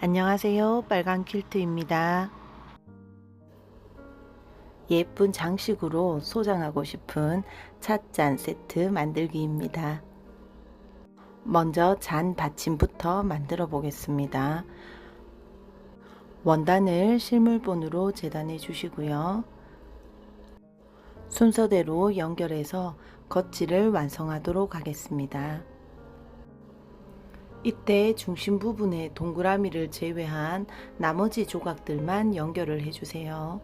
안녕하세요. 빨간 퀼트입니다. 예쁜 장식으로 소장하고 싶은 찻잔 세트 만들기입니다. 먼저 잔 받침부터 만들어 보겠습니다. 원단을 실물본으로 재단해 주시고요. 순서대로 연결해서 겉질을 완성하도록 하겠습니다. 이때 중심 부분에 동그라미를 제외한 나머지 조각들만 연결을 해주세요.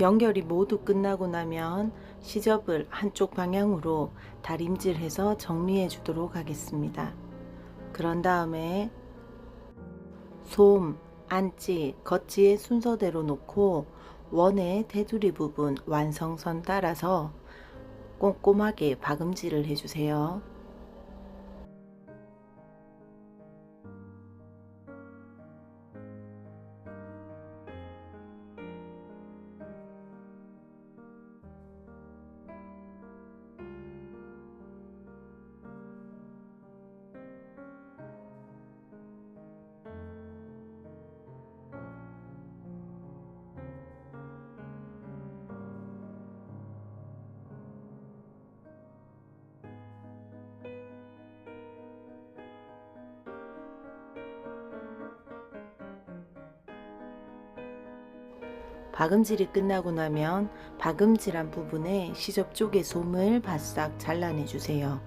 연결이 모두 끝나고 나면 시접을 한쪽 방향으로 다림질해서 정리해 주도록 하겠습니다. 그런 다음에 솜, 안지, 겉지의 순서대로 놓고 원의 테두리 부분 완성선 따라서 꼼꼼하게 박음질을 해주세요. 박음질이 끝나고 나면 박음질한 부분에 시접 쪽의 솜을 바싹 잘라내 주세요.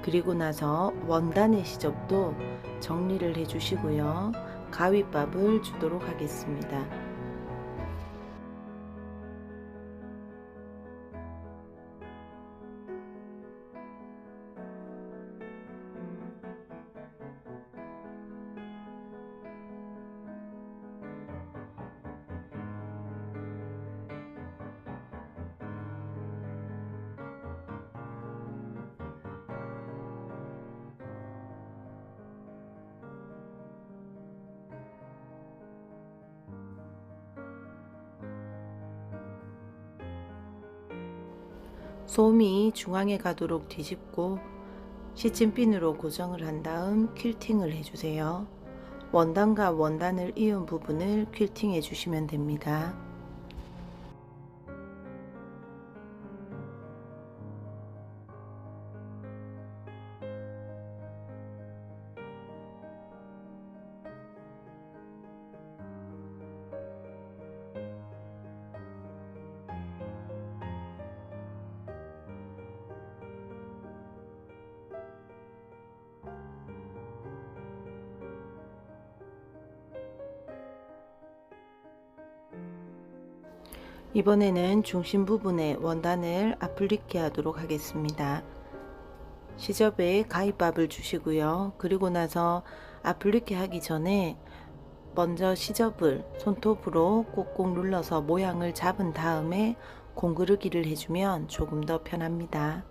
그리고 나서 원단의 시접도 정리를 해 주시고요. 가위밥을 주도록 하겠습니다. 솜이 중앙에 가도록 뒤집고 시침핀으로 고정을 한 다음 퀼팅을 해주세요. 원단과 원단을 이은 부분을 퀼팅 해 주시면 됩니다. 이번에는 중심 부분에 원단을 아플리케 하도록 하겠습니다. 시접에 가위밥을 주시고요. 그리고 나서 아플리케 하기 전에 먼저 시접을 손톱으로 꼭꼭 눌러서 모양을 잡은 다음에 공그르기를 해주면 조금 더 편합니다.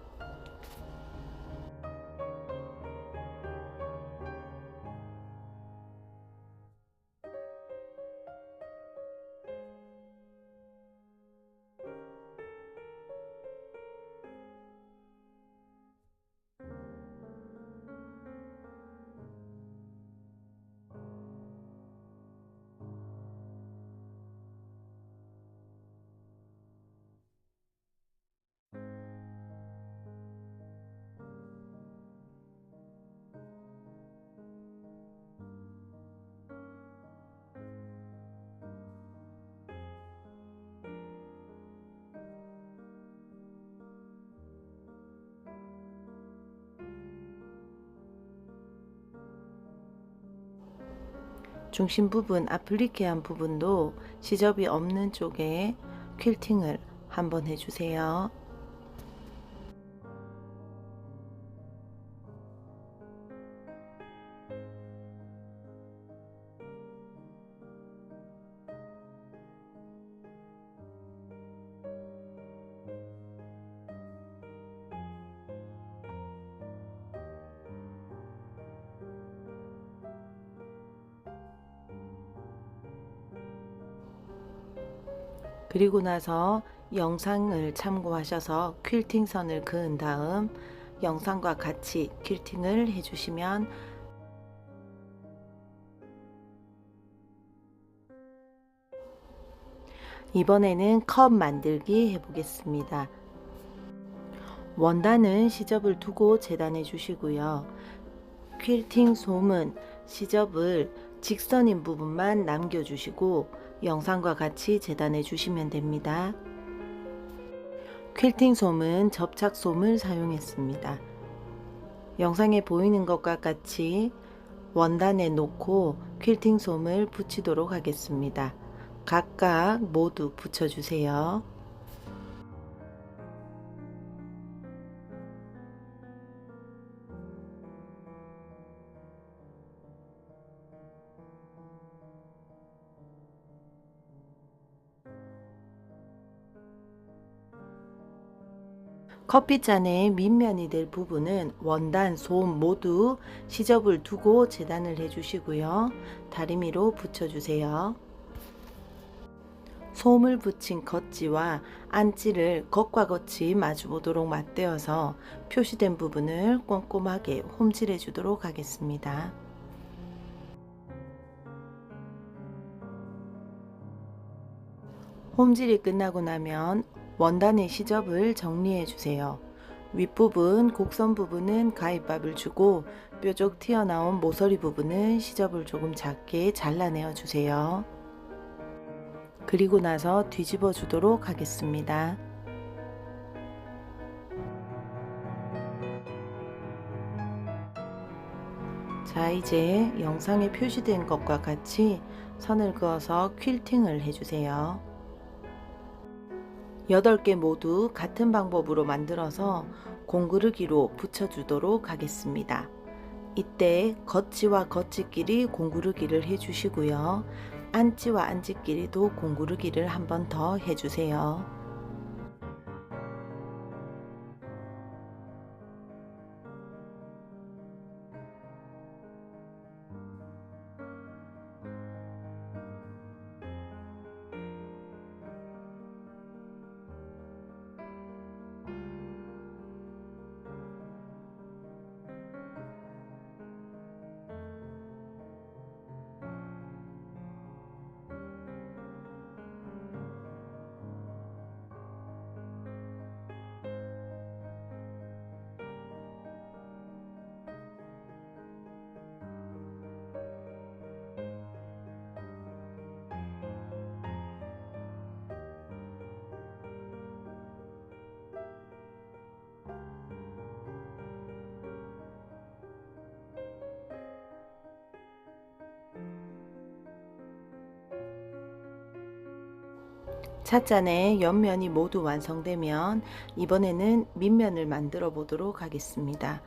중심 부분 아플리케한 부분도 시접이 없는 쪽에 퀼팅을 한번 해주세요. 그리고 나서 영상을 참고하셔서 퀼팅 선을 그은 다음 영상과 같이 퀼팅을 해주시면 이번에는 컵 만들기 해보겠습니다. 원단은 시접을 두고 재단해 주시고요. 퀼팅 솜은 시접을 직선인 부분만 남겨주시고 영상과 같이 재단해 주시면 됩니다. 퀼팅 솜은 접착 솜을 사용했습니다. 영상에 보이는 것과 같이 원단에 놓고 퀼팅 솜을 붙이도록 하겠습니다. 각각 모두 붙여주세요. 커피잔의 밑면이 될 부분은 원단, 솜 모두 시접을 두고 재단을 해주시고요. 다리미로 붙여주세요. 솜을 붙인 겉지와 안지를 겉과 겉이 마주 보도록 맞대어서 표시된 부분을 꼼꼼하게 홈질해 주도록 하겠습니다. 홈질이 끝나고 나면 원단의 시접을 정리해 주세요. 윗부분 곡선 부분은 가위밥을 주고 뾰족 튀어나온 모서리 부분은 시접을 조금 작게 잘라내어 주세요. 그리고 나서 뒤집어 주도록 하겠습니다. 자 이제 영상에 표시된 것과 같이 선을 그어서 퀼팅을 해주세요. 8개 모두 같은 방법으로 만들어서 공구르기로 붙여주도록 하겠습니다. 이때 겉지와 겉지끼리 공구르기를 해주시고요. 안지와 안지끼리도 공구르기를 한 번 더 해주세요. 찻잔의 옆면이 모두 완성되면 이번에는 밑면을 만들어 보도록 하겠습니다.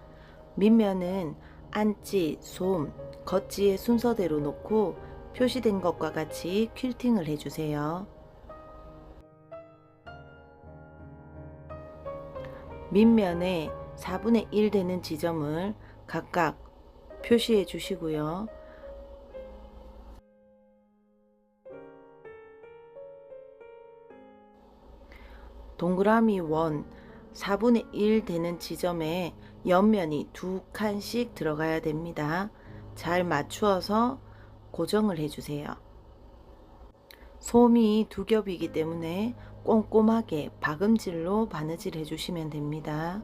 밑면은 안지, 솜, 겉지의 순서대로 놓고 표시된 것과 같이 퀼팅을 해주세요. 밑면에 4분의 1 되는 지점을 각각 표시해 주시고요. 동그라미 원 4분의 1 되는 지점에 옆면이 두 칸씩 들어가야 됩니다. 잘 맞추어서 고정을 해주세요. 솜이 두 겹이기 때문에 꼼꼼하게 박음질로 바느질 해주시면 됩니다.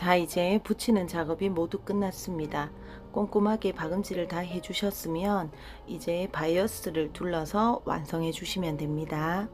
자, 이제 붙이는 작업이 모두 끝났습니다. 꼼꼼하게 박음질을 다 해주셨으면 이제 바이어스를 둘러서 완성해 주시면 됩니다.